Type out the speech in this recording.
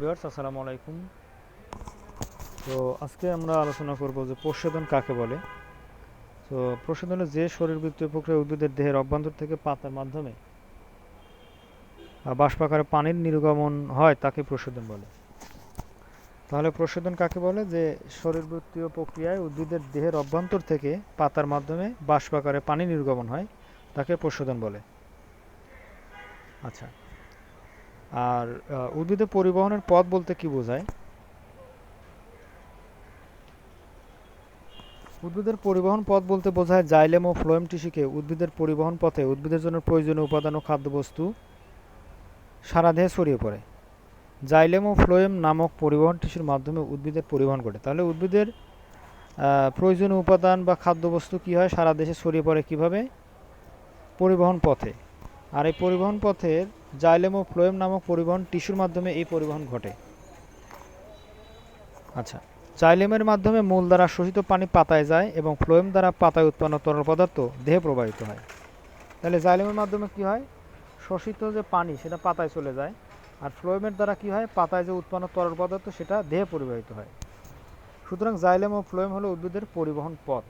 Viewers, আসসালামু আলাইকুম। তো আজকে আমরা আলোচনা করব যে প্রশোধন কাকে বলে? তো প্রশোধন যে শরীরবৃত্তীয় প্রক্রিয়া উদ্ভিদের দেহের অভ্যন্তর থেকে পাতার মাধ্যমে বাষ্পাকারে পানির নির্গমন হয়, তাকে প্রশোধন বলে। তাহলে প্রশোধন কাকে বলে? যে শরীরবৃত্তীয় প্রক্রিয়ায় উদ্ভিদের দেহের অভ্যন্তর থেকে পাতার মাধ্যমে বাষ্পাকারে পানি নির্গমন হয়, তাকে প্রশোধন বলে। আচ্ছা আর উদ্ভিদে পরিবহনের পথ বলতে কি বোঝায়? উদ্ভিদের পরিবহন পথ বলতে বোঝায় জাইলেম ও ফ্লোয়েম টিস্যুকে উদ্ভিদের পরিবহন পথে উদ্ভিদের জন্য প্রয়োজনীয় উপাদান ও খাদ্যবস্তু সারা দেহে ছড়িয়ে পড়ে। জাইলেম ও ফ্লোয়েম নামক পরিবহন টিস্যুর মাধ্যমে উদ্ভিদের পরিবহন ঘটে। তাহলে উদ্ভিদের প্রয়োজনীয় উপাদান বা খাদ্যবস্তু কি হয়? সারা দেশে ছড়িয়ে পড়ে কীভাবে? পরিবহন পথে। আর এই পরিবহন পথের জাইলেম ও ফ্লোয়েম নামক পরিবহন টিস্যুর মাধ্যমে এই পরিবহন ঘটে। আচ্ছা জাইলেমের মাধ্যমে মূল দ্বারা শোষিত পানি পাতায় যায় এবং ফ্লোয়েম দ্বারা পাতায় উৎপন্ন তরল পদার্থ দেহে প্রবাহিত হয়। তাহলে জাইলেমের মাধ্যমে কি হয়? শোষিত যে পানি, সেটা পাতায় চলে যায়। আর ফ্লোয়েমের দ্বারা কি হয়? পাতায় যে উৎপন্ন তরল পদার্থ, সেটা দেহে পরিবাহিত হয়। সুতরাং জাইলেম ও ফ্লোয়েম হলো উদ্ভিদের পরিবহন পথ।